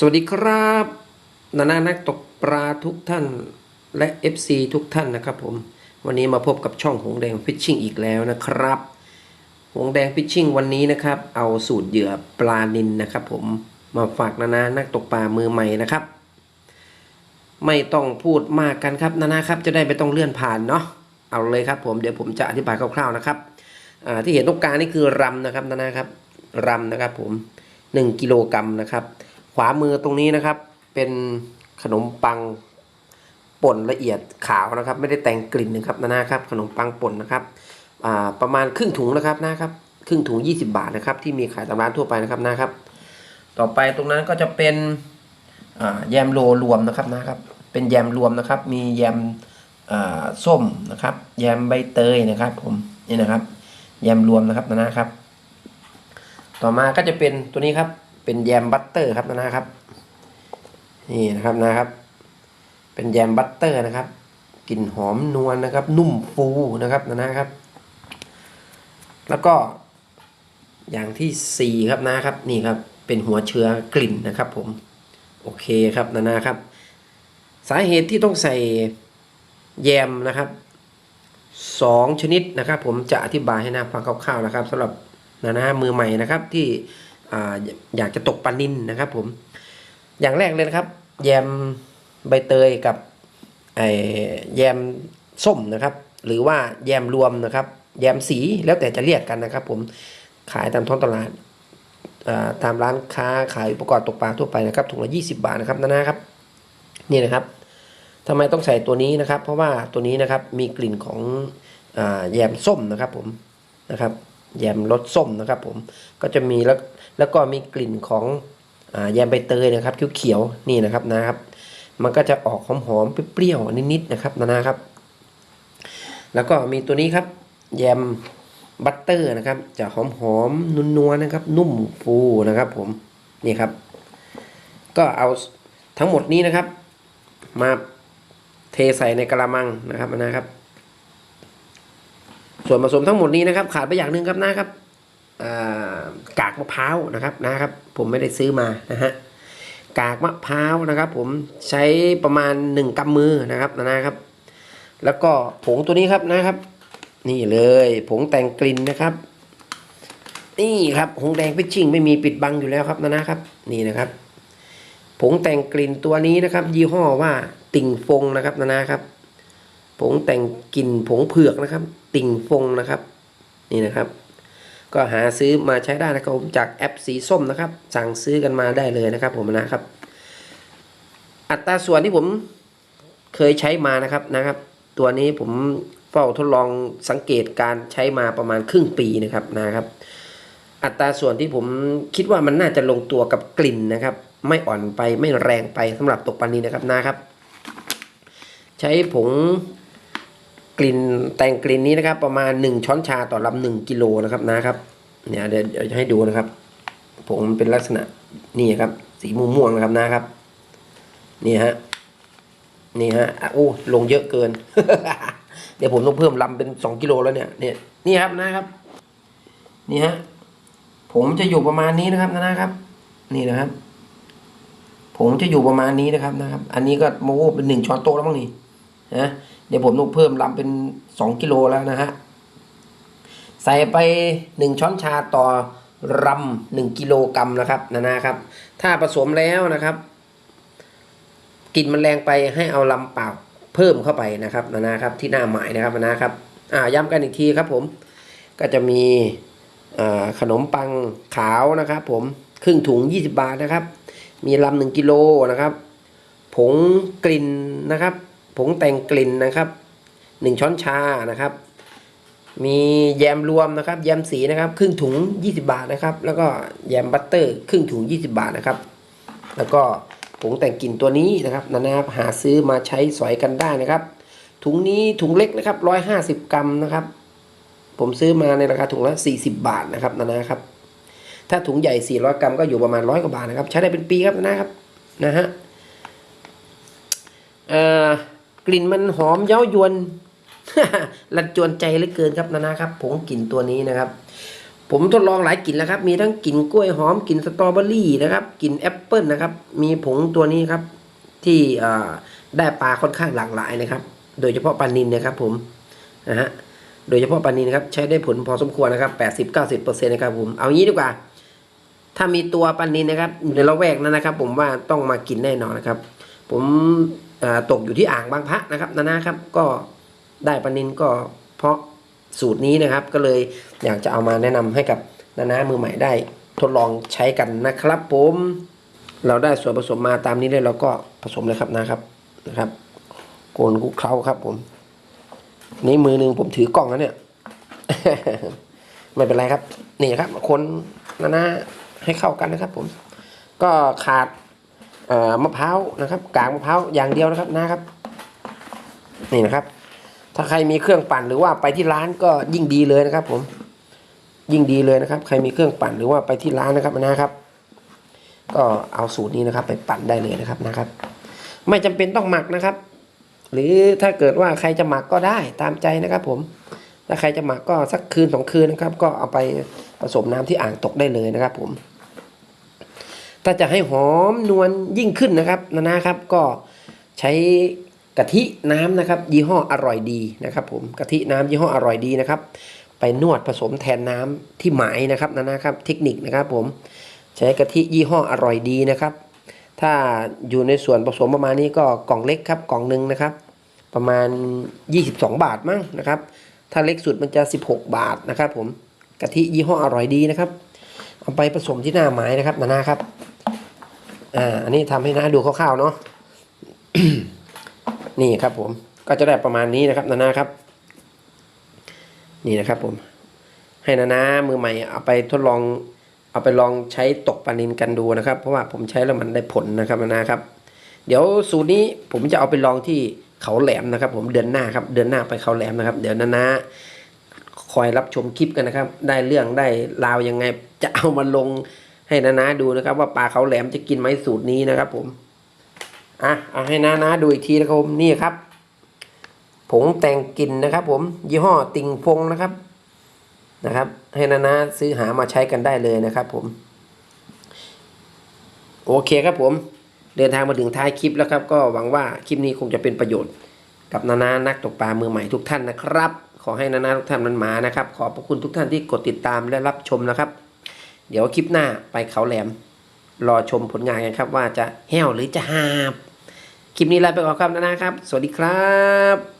สวัสดีครับนานานักตกปลาทุกท่านและ FC ทุกท่านนะครับผมวันนี้มาพบกับช่องหงแดงฟิชชิ่งอีกแล้วนะครับหงแดงฟิชชิ่งวันนี้นะครับ เอาสูตรเหยื่อปลานินนะครับ ผมมาฝากนานานักตกปลามือใหม่นะครับ ไม่ต้องพูดมากกันครับนานาครับจะได้ไม่ต้องเลื่อนผ่านเนาะเอาเลยครับ ผมเดี๋ยวผมจะอธิบายคร่าวๆนะครับที่เห็นตรงกลางนี่คือรำนะครับนานาครับรำนะครับ ผม1กิโลกรัมนะครับ วามือตรงนี้นะครับ เป็นขนมปังป่นละเอียดขาวนะครับ ไม่ได้แต่งกลิ่นนะครับนานาครับ ขนมปังป่นนะครับประมาณครึ่งถุงนะครับนะครับ ครึ่งถุง 20 บาทนะครับ ที่มีขายตามร้านทั่วไปนะครับนะครับ ต่อไปตรงนั้นก็จะเป็นแยมโลรวมนะครับนะครับ เป็นแยมรวมนะครับ มีแยมส้มนะครับ แยมใบเตยนะครับ ผมนี่นะครับ แยมรวมนะครับนานาครับ ต่อมาก็จะเป็นตัวนี้ครับ เป็นแยมบัตเตอร์ครับนะครับ นี่นะครับนะครับ เป็นแยมบัตเตอร์นะครับกลิ่นหอมนวลนะครับ นุ่มฟูนะครับนะครับ แล้วก็ อย่างที่สี่ครับนะครับ นี่ครับ เป็นหัวเชื้อกลิ่นนะครับ ผม โอเคครับนานาครับ สาเหตุที่ต้องใส่แยมนะครับสองชนิดนะครับ ผมจะอธิบายให้นาฟังคร่าวๆนะครับสำหรับนานามือใหม่นะครับที่ อาอยากจะตกปลานินนะครับผม อย่างแรกเลยนะครับ แยมใบเตยกับไอแยมส้มนะครับ หรือว่าแยมรวมนะครับ แยมสีแล้วแต่จะเรียกกันนะครับ ผมขายตามท้องตลาดตามร้านค้าขายอุปกรณ์ตกปลาทั่วไปนะครับถุงละ20 บาทนะครับนานาครับ นี่นะครับทำไมต้องใส่ตัวนี้นะครับ เพราะว่าตัวนี้นะครับมีกลิ่นของอแยมส้มนะครับผมนะครับ แยมรสส้มนะครับผมก็จะมีแล้วแล้วก็มีกลิ่นของอแยมใบเตยนะครับเขียวๆนี่นะครับนะครับ มันก็จะออกหอมๆเปรี้ยวๆนิดๆนะครับนานาครับ แล้วก็มีตัวนี้ครับแยมบัตเตอร์นะครับ จะหอมๆนัวๆนะครับ นุ่มฟูนะครับผมนี่ครับ ก็เอาทั้งหมดนี้นะครับ มาเทใส่ในกระมังนะครับนะครับ ส่วนผสมทั้งหมดนี้นะครับ ขาดไปอย่างหนึ่งครับนะครับกากมะพร้าวนะครับนะครับ ผมไม่ได้ซื้อมานะฮะกากมะพร้าวนะครับ ผมใช้ประมาณหนึ่งกำมือนะครับนะครับ แล้วก็ผงตัวนี้ครับนะครับ นี่เลยผงแต่งกลิ่นนะครับ นี่ครับผงแดงพิชชิ่งไม่มีปิดบังอยู่แล้วครับนะนะครับ นี่นะครับผงแต่งกลิ่นตัวนี้นะครับ ยี่ห้อว่าติ่งฟงนะครับนะนะครับ ผงแต่งกลิ่นผงเผือกนะครับ ติ่งฟงนะครับ นี่นะครับ ก็หาซื้อมาใช้ได้นะครับผมจากแอปสีส้มนะครับ สั่งซื้อกันมาได้เลยนะครับ ผมนะครับ อัตราส่วนที่ผมเคยใช้มานะครับนะครับ ตัวนี้ผมเฝ้าทดลองสังเกตการใช้มาประมาณครึ่งปีนะครับนะครับ อัตราส่วนที่ผมคิดว่ามันน่าจะลงตัวกับกลิ่นนะครับ ไม่อ่อนไปไม่แรงไปสำหรับตกปลานี้นะครับนะครับ ใช้ผง กลิ่นแต่งกลิ่นนี้นะครับ ประมาณ 1 ช้อนชาต่อลำหนึ่งกิโลนะครับนะครับ เนี่ยเดี๋ยวจะให้ดูนะครับผงมันเป็นลักษณะนี่ครับ สีม่วงๆนะครับนะครับ นี่ฮะนี่ฮะโอ้ลงเยอะเกิน เดี๋ยวผมต้องเพิ่มลำเป็นสองกิโลแล้วเนี่ยเนี่ยนี่ครับนะครับ นี่ฮะผมจะอยู่ประมาณนี้นะครับนะครับ นี่นะครับผมจะอยู่ประมาณนี้นะครับนะครับ อันนี้ก็โมเป็นหนึ่งช้อนโต๊ะแล้วมั้งนี่นะ เดี๋ยวผมต้องเพิ่มลำเป็นสองกิโลแล้วนะฮะ ใส่ไปหนึ่งช้อนชาต่อรำหนึ่งกิโลกรัมนะครับนะนะครับ ถ้าผสมแล้วนะครับกลิ่นมันแรงไปให้เอาลำเปล่าเพิ่มเข้าไปนะครับนะนะครับ ที่หน้าหมายนะครับนะนะครับ อ่าย้ำกันอีกทีครับผมก็จะมีขนมปังขาวนะครับ ผมครึ่งถุง 20 บาทนะครับ มีลำหนึ่งกิโลนะครับ ผงกลิ่นนะครับ ผงแต่งกลิ่นนะครับหนึ่งช้อนชานะครับ มีแยมรวมนะครับ แยมสีนะครับ ครึ่งถุง 20 บาทนะครับ แล้วก็แยมบัตเตอร์ ครึ่งถุง 20 บาทนะครับ แล้วก็ผงแต่งกลิ่นตัวนี้นะครับนะครับหาซื้อมาใช้สอยกันได้นะครับ ถุงนี้ถุงเล็กนะครับ 150 กรัมนะครับ ผมซื้อมาในราคาถุงละ 40 บาทนะครับนะนะครับ ถ้าถุงใหญ่ 400 กรัมก็อยู่ประมาณร้อยกว่าบาทนะครับ ใช้ได้เป็นปีครับนะครับนะฮะเอ่อ กลิ่นมันหอมเย้ายวนลันจวนใจเหลือเกินครับนะนะครับผงกลิ่นตัวนี้นะครับ ผมทดลองหลายกลิ่นแล้วครับ มีทั้งกลิ่นกล้วยหอมกลิ่นสตรอเบอรี่นะครับกลิ่นแอปเปิลนะครับ มีผงตัวนี้ครับ ที่ได้ปลาค่อนข้างหลากหลายนะครับ โดยเฉพาะปลานินนะครับ ผมนะฮะโดยเฉพาะปลานินนะครับใช้ได้ผลพอสมควรนะครับแปดสิบเก้าสิบเปอร์เซ็นต์นะครับผมเอางี้ดีกว่า ถ้ามีตัวปลานินนะครับในละแวกนั้นนะครับ ผมว่าต้องมากินแน่นอนนะครับ ผม ตกอยู่ที่อ่างบางพระนะครับนานาครับก็ได้ปลานินก็เพราะสูตรนี้นะครับ ก็เลยอยากจะเอามาแนะนำให้กับนานามือใหม่ได้ทดลองใช้กันนะครับผมเราได้ส่วนผสมมาตามนี้เลยเราก็ผสมเลยครับนะครับนะครับโกนกุเคล้าครับผม นี่มือหนึ่งผมถือกล้องแล้วเนี่ย ไม่เป็นไรครับ นี่ครับ คนนานาให้เข้ากันนะครับผม ก็ขาด มะพร้าวนะครับกากมะพร้าวอย่างเดียวนะครับนะครับ นี่นะครับ ถ้าใครมีเครื่องปั่นหรือว่าไปที่ร้านก็ยิ่งดีเลยนะครับ ผม ยิ่งดีเลยนะครับ ใครมีเครื่องปั่นหรือว่าไปที่ร้านนะครับนะครับ ก็เอาสูตรนี้นะครับ ไปปั่นได้เลยนะครับนะครับ ไม่จำเป็นต้องหมักนะครับ หรือถ้าเกิดว่าใครจะหมักก็ได้ตามใจนะครับ ผมถ้าใครจะหมักก็สักคืนสองคืนนะครับ ก็เอาไปผสมน้ำที่อ่างตกได้เลยนะครับ ผม ถ้าจะให้หอมนวลยิ่งขึ้นนะครับนานาครับก็ใช้กะทิน้ำนะครับ ยี่ห้ออร่อยดีนะครับ ผมกะทิน้ำยี่ห้ออร่อยดีนะครับ ไปนวดผสมแทนน้ำที่หมายนะครับนานาครับ เทคนิคนะครับ ผมใช้กะทิยี่ห้ออร่อยดีนะครับ ถ้าอยู่ในส่วนผสมประมาณนี้ก็กล่องเล็กครับกล่องหนึ่งนะครับ ประมาณ 22 บาทมั้งนะครับ ถ้าเล็กสุดมันจะ 16 บาทนะครับ ผมกะทิยี่ห้ออร่อยดีนะครับเอาไปผสมที่หน้าไม้นะครับนานาครับ อ่าอันนี้ทำให้น้าดูคร่าวๆเนาะนี่ครับผมก็จะได้ประมาณนี้นะครับนานาครับ นี่นะครับผม ให้นานามือใหม่เอาไปทดลอง เอาไปลองใช้ตกปลานินกันดูนะครับ เพราะว่าผมใช้แล้วมันได้ผลนะครับนานาครับ เดี๋ยวสูตรนี้ผมจะเอาไปลองที่เขาแหลมนะครับ ผมเดือนหน้าครับ เดือนหน้าไปเขาแหลมนะครับ เดี๋ยวนานาคอยรับชมคลิปกันนะครับ ได้เรื่องได้ราวยังไงจะเอามาลง ให้นานาดูนะครับ ว่าปลาเขาแหลมจะกินไหมสูตรนี้นะครับ ผมอะเอาให้นานาดูอีกทีนะครับผมนี่ครับ ผงแต่งกลิ่นนะครับ ผม ยี่ห้อติงฟงนะครับนะครับ ให้นานาซื้อหามาใช้กันได้เลยนะครับ ผม โอเคครับผม เดินทางมาถึงท้ายคลิปแล้วครับ ก็หวังว่าคลิปนี้คงจะเป็นประโยชน์ กับนานานักตกปลามือใหม่ทุกท่านนะครับ ขอให้นานาทุกท่านมันหมานะครับ ขอบพระคุณทุกท่านที่กดติดตามและรับชมนะครับ เดี๋ยวคลิปหน้าไปเขาแหลม รอชมผลงานกันครับว่าจะแห้วหรือจะหาบ คลิปนี้ลาไปก่อนครับนะนาครับ สวัสดีครับ